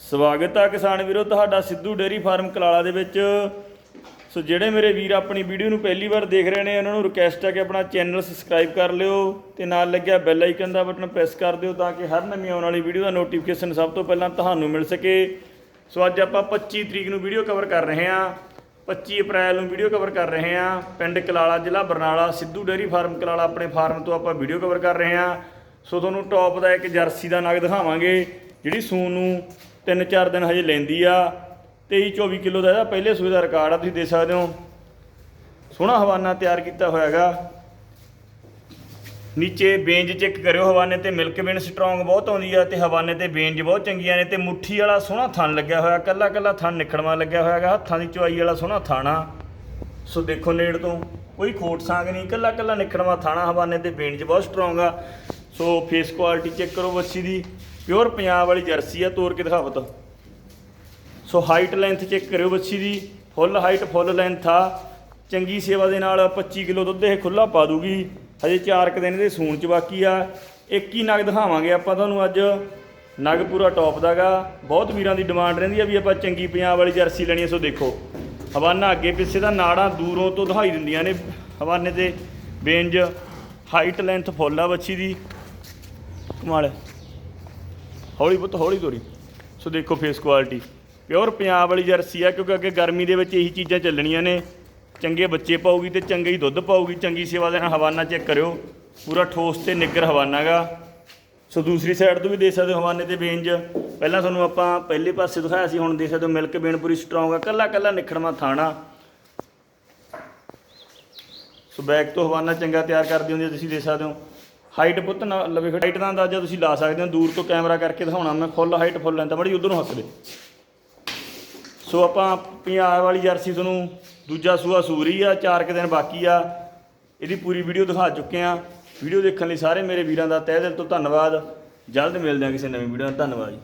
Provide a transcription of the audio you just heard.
ਸਵਾਗਤ ਆ ਕਿਸਾਨ ਵੀਰੋ, ਤੁਹਾਡਾ ਸਿੱਧੂ ਡੇਰੀ ਫਾਰਮ ਕਲਾਲਾ ਦੇ ਵਿੱਚ। ਸੋ ਜਿਹੜੇ ਮੇਰੇ ਵੀਰ ਆਪਣੀ ਵੀਡੀਓ ਨੂੰ ਪਹਿਲੀ ਵਾਰ ਦੇਖ ਰਹੇ ਨੇ, ਉਹਨਾਂ ਨੂੰ ਰਿਕਵੈਸਟ ਹੈ ਕਿ ਆਪਣਾ ਚੈਨਲ ਸਬਸਕ੍ਰਾਈਬ ਕਰ ਲਿਓ ਤੇ ਨਾਲ ਲੱਗਿਆ ਬੈਲ ਆਈਕਨ ਦਾ ਬਟਨ ਪ੍ਰੈਸ ਕਰ ਦਿਓ ਤਾਂ ਕਿ ਹਰ ਨਵੀਂ ਆਉਣ ਵਾਲੀ ਵੀਡੀਓ ਦਾ ਨੋਟੀਫਿਕੇਸ਼ਨ ਸਭ ਤੋਂ ਪਹਿਲਾਂ ਤੁਹਾਨੂੰ ਮਿਲ ਸਕੇ। ਸੋ ਅੱਜ ਆਪਾਂ 25 ਤਰੀਕ ਨੂੰ ਵੀਡੀਓ ਕਵਰ ਕਰ ਰਹੇ ਹਾਂ। 25 ਅਪ੍ਰੈਲ ਨੂੰ ਵੀਡੀਓ ਕਵਰ ਕਰ ਰਹੇ ਹਾਂ। ਪਿੰਡ ਕਲਾਲਾ, ਜ਼ਿਲ੍ਹਾ ਬਰਨਾਲਾ, ਸਿੱਧੂ ਡੇਰੀ ਫਾਰਮ ਕਲਾਲਾ ਆਪਣੇ ਫਾਰਮ ਤੋਂ ਆਪਾਂ ਵੀਡੀਓ ਕਵਰ ਕਰ ਰਹੇ ਹਾਂ। ਸੋ ਤੁਹਾਨੂੰ ਟੌਪ ਦਾ ਇੱਕ ਜਰਸੀ ਦਾ ਨਗ ਦਿਖਾਵਾਂਗੇ, ਜਿਹੜੀ ਸੂਨ ਨੂੰ 3-4 ਦਿਨ ਹਜੇ ਲੈਂਦੀ ਆ 23-24 ਕਿਲੋ ਦਾ ਇਹਦਾ ਪਹਿਲੇ ਸੂਏ ਦਾ ਰਿਕਾਰਡ ਆ, ਤੁਸੀਂ ਦੇ ਸਕਦੇ ਹੋ। ਸੋਹਣਾ ਹਵਾਨਾ ਤਿਆਰ ਕੀਤਾ ਹੋਇਆਗਾ ਨੀਚੇ ਬੇਂਜ ਚੈੱਕ ਕਰਿਓ, ਹਵਾਨੇ ਤੇ ਮਿਲਕ ਵੇਨ ਸਟਰੋਂਗ ਬਹੁਤ ਆਉਂਦੀ ਆ ਤੇ ਹਵਾਨੇ ਤੇ ਬੇਂਜ ਬਹੁਤ ਚੰਗੀਆਂ ਨੇ ਤੇ ਮੁੱਠੀ ਵਾਲਾ ਸੋਹਣਾ ਥਣ ਲੱਗਿਆ ਹੋਇਆ ਕੱਲਾ ਕੱਲਾ ਥਣ ਨਿਖੜਵਾ ਲੱਗਿਆ ਹੋਇਆਗਾ ਹੱਥਾਂ ਦੀ ਚੁਆਈ ਵਾਲਾ ਸੋਹਣਾ ਥਾਣਾ ਸੋ ਦੇਖੋ ਨੇੜ ਤੋਂ, ਕੋਈ ਖੋਟ ਸਾਂਗ ਨਹੀਂ ਕੱਲਾ ਕੱਲਾ ਨਿਖੜਵਾ ਥਾਣਾ ਹਵਾਨੇ ਤੇ ਬੇਂਜ ਬਹੁਤ ਸਟਰੋਂਗ ਆ। ਸੋ ਫੇਸ ਕੁਆਲਿਟੀ ਚੈੱਕ ਕਰੋ ਵੱਛੀ ਦੀ। ਪਿਓਰ ਪੰਜਾਬ ਵਾਲੀ ਜਰਸੀ ਆ, ਤੋਰ ਕੇ ਦਿਖਾਵਤ ਸੋ ਹਾਈਟ ਲੈਂਥ ਚੈੱਕ ਕਰਿਓ ਬੱਚੀ ਦੀ। ਫੁੱਲ ਹਾਈਟ ਫੁੱਲ ਲੈਂਥ ਆ। ਚੰਗੀ ਸੇਵਾ ਦੇ ਨਾਲ 25 ਕਿਲੋ ਦੁੱਧ ਇਹ ਖੁੱਲਾ ਪਾ ਦੂਗੀ। ਹਜੇ 4 ਕੁ ਦਿਨ ਇਹਦੇ ਸੂਣ ਚ ਬਾਕੀ ਆ। ਇੱਕ ਹੀ ਨਗ ਦਿਖਾਵਾਂਗੇ ਆਪਾਂ ਤੁਹਾਨੂੰ ਅੱਜ। ਨਗ ਪੂਰਾ ਟੌਪ ਦਾਗਾ ਬਹੁਤ ਵੀਰਾਂ ਦੀ ਡਿਮਾਂਡ ਰਹਿੰਦੀ ਆ ਵੀ ਆਪਾਂ ਚੰਗੀ ਪੰਜਾਬ ਵਾਲੀ ਜਰਸੀ ਲੈਣੀ ਆ, ਸੋ ਦੇਖੋ। ਹਵਾਨਾ ਅੱਗੇ ਪਿੱਛੇ ਦਾ ਨਾੜਾਂ ਦੂਰੋਂ ਤੋਂ ਦਿਖਾਈ ਦਿੰਦੀਆਂ ਨੇ ਹਵਾਨੇ ਤੇ। ਬੇਂਜ ਹਾਈਟ ਲੈਂਥ ਫੁੱਲ ਆ ਬੱਚੀ ਦੀ। ਕਮਾਲ ਹੌਲੀ ਪੁੱਤ, ਹੌਲੀ ਤੋਰੀ। ਸੋ ਦੇਖੋ ਫੇਸ ਕੁਆਲਿਟੀ ਪਿਓਰ ਪੰਜਾਬ ਵਾਲੀ ਜਰਸੀ ਆ, ਕਿਉਂਕਿ ਅੱਗੇ ਗਰਮੀ ਦੇ ਵਿੱਚ ਇਹੀ ਚੀਜ਼ਾਂ ਚੱਲਣੀਆਂ ਨੇ। ਚੰਗੇ ਬੱਚੇ ਪਾਉਗੀ ਤੇ ਚੰਗੇ ਹੀ ਦੁੱਧ ਪਾਉਗੀ ਚੰਗੀ ਸੇਵਾ ਦੇ ਨਾਲ ਹਵਾਨਾ ਚੈੱਕ ਕਰਿਓ। ਪੂਰਾ ਠੋਸ ਤੇ ਨਿੱਗਰ ਹਵਾਨਾ ਗਾ। ਸੋ ਦੂਸਰੀ ਸਾਈਡ ਤੋਂ ਵੀ ਦੇਖ ਸਕਦੇ ਹੋ ਹਵਾਨੇ ਤੇ ਬੇਂਜ। ਪਹਿਲਾਂ ਤੁਹਾਨੂੰ ਆਪਾਂ ਪਹਿਲੇ ਪਾਸੇ ਦਿਖਾਇਆ ਸੀ, ਹੁਣ ਦੇਖ ਸਕਦੇ ਹੋ ਮਿਲਕ ਬੇਨ ਪੂਰੀ ਸਟਰੋਂਗ ਆ, ਕੱਲਾ ਕੱਲਾ ਨਿਖੜਵਾ ਥਾਣਾ। ਸੋ ਬੈਕ ਤੋਂ ਹਵਾਨਾ ਚੰਗਾ ਤਿਆਰ ਕਰਦੀ ਹੁੰਦੀ ਤੁਸੀਂ ਦੇਖ ਸਕਦੇ ਹੋ। ਹਾਈਟ ਪੁੱਤ ਨਾ ਲਵੇ ਹਾਈਟ ਦਾ ਅੰਦਾਜ਼ਾ ਤੁਸੀਂ ਲਾ ਸਕਦੇ ਹੋ, ਦੂਰ ਤੋਂ ਕੈਮਰਾ ਕਰਕੇ ਦਿਖਾਉਣਾ ਮੈਂ ਫੁੱਲ ਹਾਈਟ ਫੁੱਲ ਲੈਂਦਾ, ਮੜੀ ਉਧਰ ਨੂੰ ਹੱਕ ਦੇ। ਸੋ ਆਪਾਂ ਪੰਜਾਬ ਵਾਲੀ ਜਰਸੀ ਤੁਹਾਨੂੰ ਦੂਜਾ ਸੂਆ ਸੂਰੀ ਆ, ਚਾਰ ਕੁ ਦਿਨ ਬਾਕੀ ਆ, ਇਹਦੀ ਪੂਰੀ ਵੀਡੀਓ ਦਿਖਾ ਚੁੱਕੇ ਆ। ਵੀਡੀਓ ਦੇਖਣ ਲਈ ਸਾਰੇ ਮੇਰੇ ਵੀਰਾਂ ਦਾ ਤਹਿ ਦਿਲ ਤੋਂ ਧੰਨਵਾਦ। ਜਲਦ ਮਿਲਦੇ ਹਾਂ ਕਿਸੇ ਨਵੀਂ ਵੀਡੀਓ ਨਾਲ, ਧੰਨਵਾਦ ਜੀ।